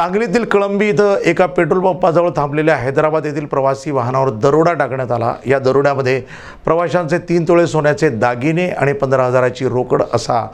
सांगलीतील कळंबी इथं एका पेट्रोल पंपाजवळ थांबलेल्या हैदराबाद येथील प्रवासी वाहनावर दरोडा टाकण्यात आला. या दरोड्यामध्ये प्रवाशांचे तीन तोळे सोन्याचे दागिने आणि पंधरा हजाराची रोकड असा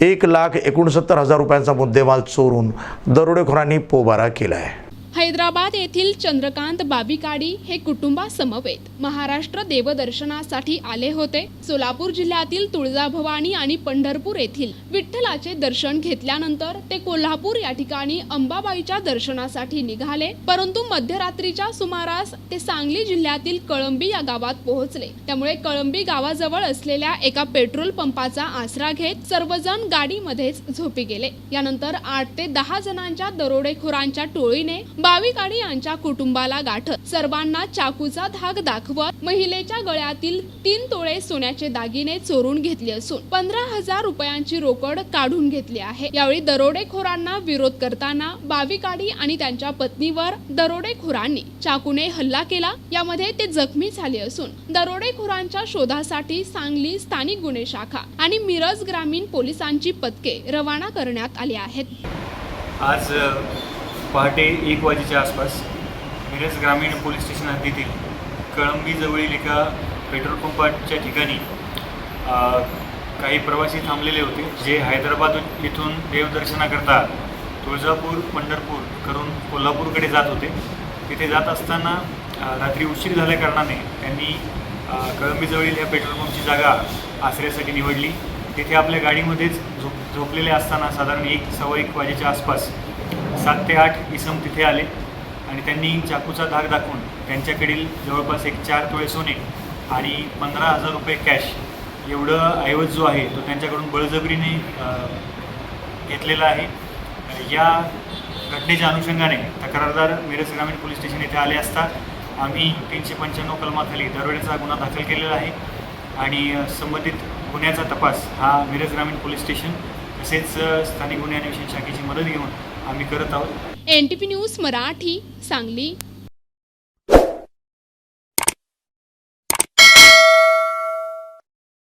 एक लाख एकोणसत्तर हजार रुपयांचा मुद्देमाल चोरून दरोडेखोरांनी पोबारा केला आहे हैदराबाद येथील चंद्रकांत बाबिकाडी हे कुटुंबासमवेत. महाराष्ट्र देवदर्शनासाठी आले होते. सोलापूर जिल्ह्यातील तुळजाभवानी आणि पंढरपूर येथील विठ्ठलाचे दर्शन घेतल्यानंतर ते कोल्हापूर या ठिकाणी अंबाबाईच्या दर्शनासाठी निघाले. परंतु मध्यरात्रीच्या सुमारास ते सांगली जिल्ह्यातील कळंबी या गावात पोहोचले. त्यामुळे कळंबी गावाजवळ असलेल्या एका पेट्रोल पंपाचा आसरा घेत सर्वजण गाडीमध्येच झोपी गेले. यानंतर आठ ते दहा जणांच्या दरोडेखोरांच्या टोळीने बाविकाडी यांच्या कुटुंबाला गाठत सर्वांना चाकूचा धाक दाखवत महिलेच्या गळ्यातील तीन तोळे सोन्याचे दागिने चोरून घेतले असून पंधरा हजार रुपयांची रोकड काढून घेतली आहे. यावेळी दरोडेखोरांना विरोध करताना बाविकाडी आणि त्यांच्या पत्नीवर दरोडेखोरांनी चाकूने हल्ला केला. यामध्ये ते जखमी झाले असून दरोडेखोरांच्या शोधासाठी सांगली स्थानिक गुन्हे शाखा आणि मिरज ग्रामीण पोलिसांची पथके रवाना करण्यात आली आहेत. आज पहाटे एक वाजेच्या आसपास मिरज ग्रामीण पोलीस स्टेशन हद्दीतील कळंबीजवळील एका पेट्रोल पंपाच्या ठिकाणी काही प्रवासी थांबलेले होते जे हैदराबाद येथून देवदर्शनाकरता तुळजापूर पंढरपूर करून कोल्हापूरकडे जात होते. तिथे जात असताना रात्री उशीर झाल्या कारणाने त्यांनी कळंबीजवळील या पेट्रोल पंपची जागा आश्रयासाठी निवडली. तिथे आपल्या गाडीमध्येच झोप झोपलेले असताना साधारण एक सव्वा एक वाजेच्या आसपास सात ते आठ इसम तिथे आले आणि त्यांनी चाकूचा धाक दाखवून त्यांच्याकडील जवळपास एक चार तोळे सोने आणि पंधरा हजार रुपये कॅश एवढं ऐवज जो आहे तो त्यांच्याकडून बळजबरीने घेतलेला आहे. या घटनेच्या अनुषंगाने तक्रारदार मिरज ग्रामीण पोलीस स्टेशन येथे आले असता आम्ही तीनशे पंच्याण्णव कलमाखाली दरोड्याचा गुन्हा दाखल केलेला आहे आणि संबंधित गुन्ह्याचा तपास हा मिरज ग्रामीण पोलीस स्टेशन तसेच स्थानिक गुन्हे अन्वेषण शाखेची मदत घेऊन आम्ही करत आहोत. N T P news Marathi Sangli.